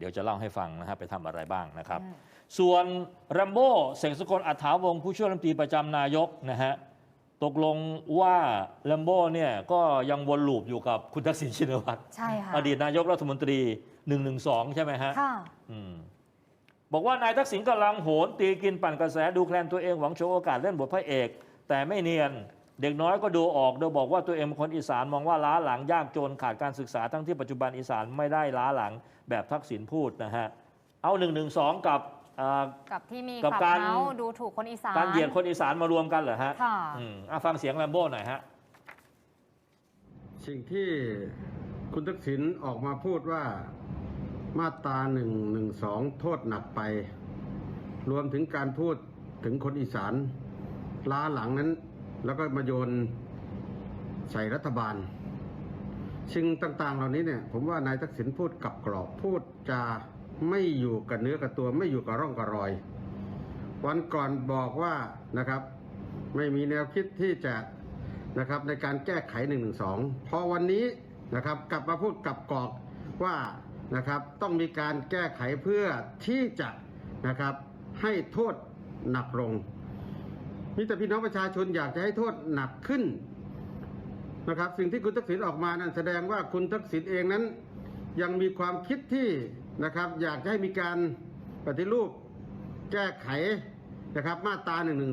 เดี๋ยวจะเล่าให้ฟังนะฮะไปทำอะไรบ้างนะครับอืมส่วนแรมโบ้เสงสกลอัฐาวงศ์ผู้ช่วยรัฐมนตรีประจำนายกนะฮะตกลงว่าแรมโบ้เนี่ยก็ยังวนลูปอยู่กับคุณทักษิณชินวัตรใช่ค่ะอดีตนายกรัฐมนตรี 112 ใช่ไหมฮะค่ะอืมบอกว่านายทักษิณกำลังโหนตีกินปั่นกระแสดูแคลนตัวเองหวังโชว์โอกาสเล่นบทพระเอก แต่ไม่เนียน เด็กน้อยก็ดูออกโดยบอกว่าตัวเองเป็นคนอีสานมองว่าล้าหลังยากจนขาดการศึกษาทั้งที่ปัจจุบันอีสานไม่ได้ล้าหลังแบบทักษิณพูดนะฮะเอา1นึกับอ่ากับที่มีกับขับการเฮาดูถูกคนอีสานการเหยียดคนอีสานมารวมกันเหรอฮะค่ะอืมอะฟังเสียงแรมโบ้หน่อยฮะสิ่งที่คุณทักษิณออกมาพูดว่ามาตราหนึ่งหนึ่งสองโทษหนักไป รวมถึงการพูดถึงคนอีสานล้าหลังนั้น แล้วก็มาโยนใส่รัฐบาลสิ่งต่าง ๆ เหล่านี้เนี่ย ผมว่านายทักษิณพูดกับกรอบพูดจาไม่อยู่กับเนื้อกับตัวไม่อยู่กับร่องกับรอย วันก่อนบอกว่านะครับ ไม่มีแนวคิดที่จะนะครับในการแก้ไข1นึพอวันนี้นะครับกลับมาพูดกับกรอกว่านะครับต้องมีการแก้ไขเพื่อที่จะนะครับให้โทษหนักลง มีแต่พี่น้องประชาชนอยากจะให้โทษหนักขึ้นนะครับ สิ่งที่คุณทักษิณออกมานั้นแสดงว่าคุณทักษิณเองนั้น ยังมีความคิดที่นะครับ อยากให้มีการปฏิรูปแก้ไขนะครับ มาตรา1นึ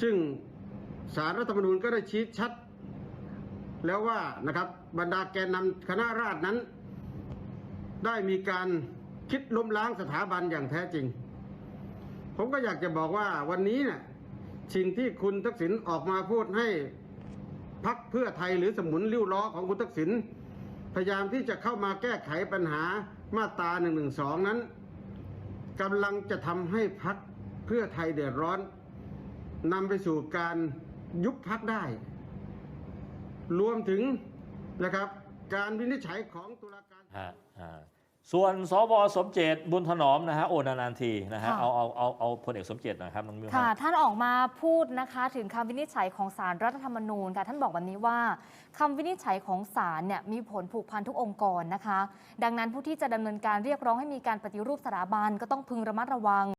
ซึ่งสารรัฐธรรมนูญก็ได้ชี้ชัด แล้วว่านะครับบรรดาแกนนำคณะราษฎรนั้น ได้มีการคิดล้มล้างสถาบันอย่างแท้จริง ผมก็อยากจะบอกว่าวันนี้เนี่ยสิ่งที่คุณทักษิณออกมาพูดให้พักเพื่อไทยหรือสมุนริ้วล้อของคุณทักษิณพยายามที่จะเข้ามาแก้ไขปัญหามาตรา1นึนั้นกำลังจะทำให้พักเพื่อไทยเดือดร้อนนำไปสู่การยุบพักได้ รวมถึงนะครับ การวินิจฉัยของตุลาการ ส่วนสวสมเจตบุญถนอมนะฮะโอนานๆทีนะฮะค่ะ เอาเอาเอาเอาพลเอกสมเจตหนะครับน้องมิวค่ะฮะท่านออกมาพูดนะคะถึงคำวินิจฉัยของสารรัฐธรรมนูญค่ะท่านบอกแบบนี้ว่าคำวินิจฉัยของศาลเนี่ยมีผลผูกพันทุกองค์กรนะคะ ดังนั้นผู้ที่จะดำเนินการเรียกร้องให้มีการปฏิรูปสถาบันก็ต้องพึงระมัดระวัง